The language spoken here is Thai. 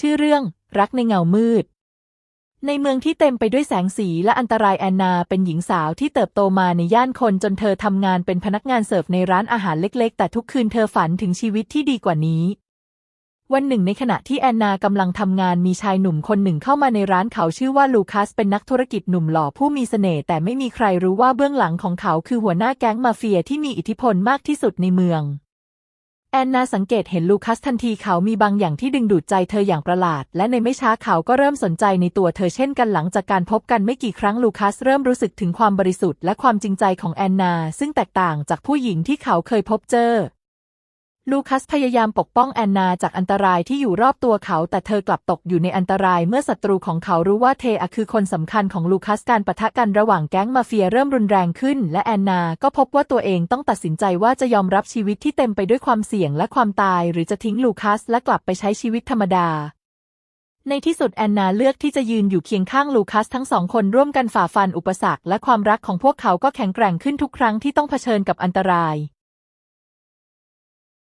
ชื่อเรื่องรักในเงามืด ในเมืองที่เต็มไปด้วยแสงสีและอันตรายแอนนาเป็นหญิงสาวที่เติบโตมาในย่านคนจนเธอทำงานเป็นพนักงานเสิร์ฟในร้านอาหารเล็ก ๆ แต่ทุกคืนเธอฝันถึงชีวิตที่ดีกว่านี้ วันหนึ่งในขณะที่แอนนากำลังทำงานมีชายหนุ่มคนหนึ่งเข้ามาในร้านเขาชื่อว่าลูคัสเป็นนักธุรกิจหนุ่มหล่อผู้มีเสน่ห์แต่ไม่มีใครรู้ว่าเบื้องหลังของเขาคือหัวหน้าแก๊งมาเฟียที่มีอิทธิพลมากที่สุดในเมือง แอนนาสังเกตเห็นลูคัสทันทีเขามีบางอย่างที่ดึงดูดใจเธออย่างประหลาด และในไม่ช้าเขาก็เริ่มสนใจในตัวเธอเช่นกันหลังจากการพบกันไม่กี่ครั้งลูคัสเริ่มรู้สึกถึงความบริสุทธิ์และความจริงใจของแอนนา ซึ่งแตกต่างจากผู้หญิงที่เขาเคยพบเจอ ลูคัสพยายามปกป้องแอนนาจากอันตรายที่อยู่รอบตัวเขา แต่เธอกลับตกอยู่ในอันตรายเมื่อศัตรูของเขารู้ว่าเทอคือคนสำคัญของลูคัสการปะทะกันระหว่างแก๊งมาเฟียเริ่มรุนแรงขึ้น และแอนนาก็พบว่าตัวเองต้องตัดสินใจว่าจะยอมรับชีวิตที่เต็มไปด้วยความเสี่ยงและความตาย หรือจะทิ้งลูคัสและกลับไปใช้ชีวิตธรรมดาในที่สุดแอนนาเลือกที่จะยืนอยู่เคียงข้างลูคัสทั้งสองคนร่วมกันฝ่าฟันอุปสรรคและความรักของพวกเขาก็แข็งแกร่งขึ้นทุกครั้งที่ต้องเผชิญกับอันตราย